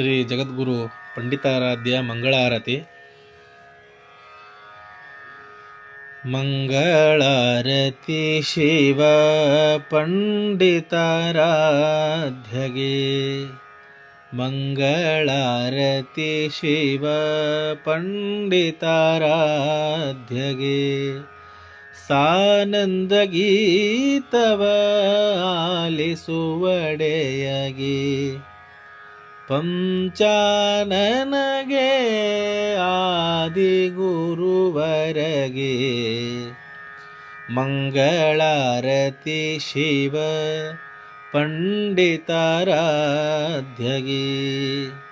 ಶ್ರೀ ಜಗದ್ಗುರು ಪಂಡಿತಾರಾಧ್ಯ ಮಂಗಳಾರತಿ. ಮಂಗಳಾರತಿ ಶಿವ ಪಂಡಿತಾರಾಧ್ಯಗೆ. ಮಂಗಳಾರತಿ ಶಿವ ಪಂಡಿತಾರಾಧ್ಯಗೆ. ಸಾನಂದ ಗೀತವ ಆಲಿಸುವಡೆಯಗೆ. ಪಂಚಾನನಗೆ ಆದಿಗುರುವರಗೆ. ಮಂಗಳಾರತಿ ಶಿವ ಪಂಡಿತಾರಾಧ್ಯಗೆ.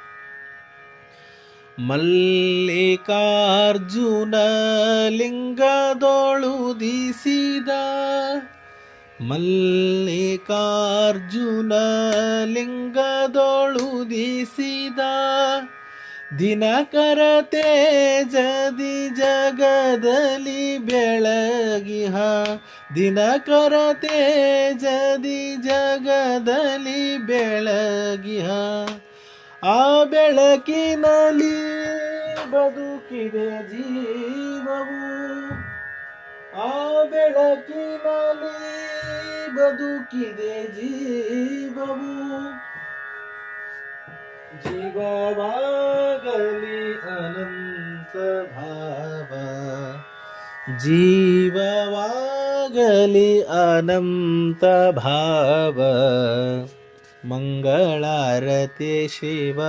ಮಲ್ಲಿಕಾರ್ಜುನ ಲಿಂಗದೊಳು ದಿಸಿದ ಮಲ್ಲಿಕಾರ್ಜುನ ಲಿಂಗದೊಳು ದಿಸಿದ ದಿನಕರ ತೇಜದಿ ಜಗದಲ್ಲಿ ಬೆಳಗಿಹ ದಿನಕರ ತೇಜದಿ ಜಗದಲ್ಲಿ ಬೆಳಗಿಹ ಆ ಬೆಳಕಿನಲ್ಲಿ ಬದುಕಿದೆ ಜೀವವು. ಆ ಬೆಳಕಿನಲ್ಲಿ ಬದುಕಿದೆ ಜೀವವು. ಜೀವವಾಗಲಿ ಅನಂತ ಭಾವ. ಜೀವವಾಗಲಿ ಅನಂತ ಭಾವ. ಮಂಗಳಾರತಿ ಶಿವ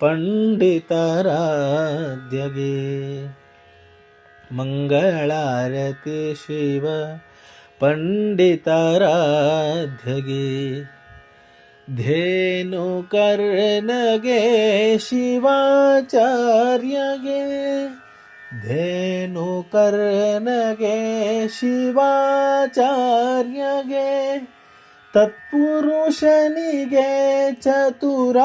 ಪಂಡಿತರಾಧ್ಯಗೆ. ಮಂಗಳಾರತಿ ಶಿವ ಪಂಡಿತರಾಧ್ಯಗೆ. ಧೇನು ಕರ್ಣಗೆ ಶಿವಾಚಾರ್ಯಗೆ. ಧೇನು ಕರ್ಣಗೆ ಶಿವಾಚಾರ್ಯಗೆ. ತತ್ಪುರುಷನಿಗೆ ಚತುರಾಕ್ಷರಗೆ.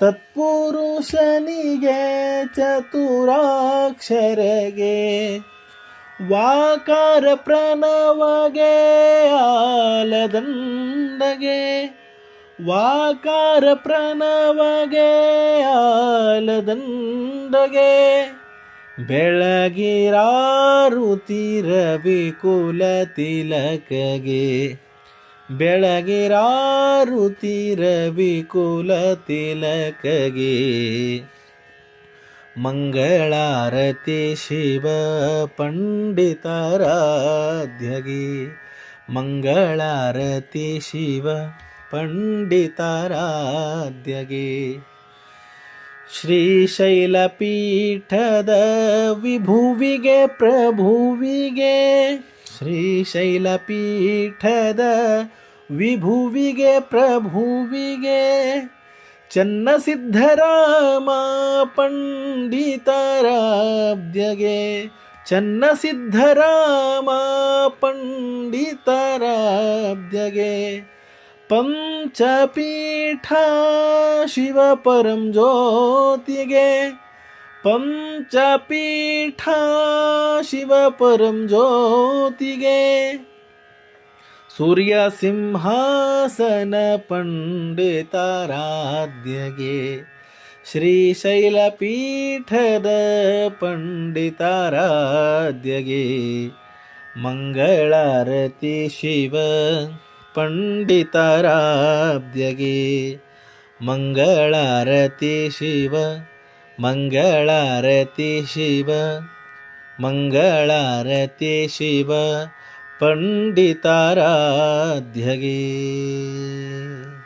ತತ್ಪುರುಷನಿಗೆ ಚತುರಾಕ್ಷರಗೆ. ವಾಕಾರ ಪ್ರಣವಗೆ ಆಲದಂದಗೆ. ವಾಕಾರ ಪ್ರಣವಗೆ ಆಲದಂಡಗೆ ಬೆಳಗಿರಾರುತಿರವಿ ಕುಲ ತಿಲಕಗೆ. ಬೆಳಗಿರಾರುತಿರವಿ ಕುಲ ತಿಲಕಗೆ. ಮಂಗಳಾರತಿ ಶಿವ ಪಂಡಿತಾರಾಧ್ಯಗೆ. ಮಂಗಳಾರತಿ ಶಿವ ಪಂಡಿತಾರಾಧ್ಯಗೆ. ಶ್ರೀಶೈಲ ಪೀಠದ ವಿಭುವಿಗೆ, ಪ್ರಭುವಿಗೆ ಶ್ರೀಶೈಲ ಪೀಠದ ವಿಭುವಿಗೆ, ಪ್ರಭುವಿಗೆ ಚನ್ನ ಸಿದ್ಧರಾಮ ಪಂಡಿತರಾಬ್ದ್ಯಗೆ ಚನ್ನ ಸಿದ್ಧರಾಮ ಪಂಡಿತರಾಬ್ದ್ಯಗೆ ಪಂಚಪೀಠ ಶಿವ ಪರಂ ಜ್ಯೋತಿಗೆ ಪಂಚಪೀಠ ಶಿವ ಪರಂ ಜ್ಯೋತಿಗೆ ಸೂರ್ಯ ಸಿಂಹಾಸನ ಪಂಡಿತಾರಾಧ್ಯಗೆ ಶ್ರೀಶೈಲ ಪೀಠದ ಪಂಡಿತಾರಾಧ್ಯಗೆ ಮಂಗಳಾರತಿ ಶಿವ ಪಂಡಿತಾರಾಧ್ಯಗೆ ಮಂಗಳಾರತಿ ಶಿವ ಮಂಗಳಾರತಿ ಶಿವ ಮಂಗಳಾರತಿ ಶಿವ ಪಂಡಿತಾರಾಧ್ಯಗೆ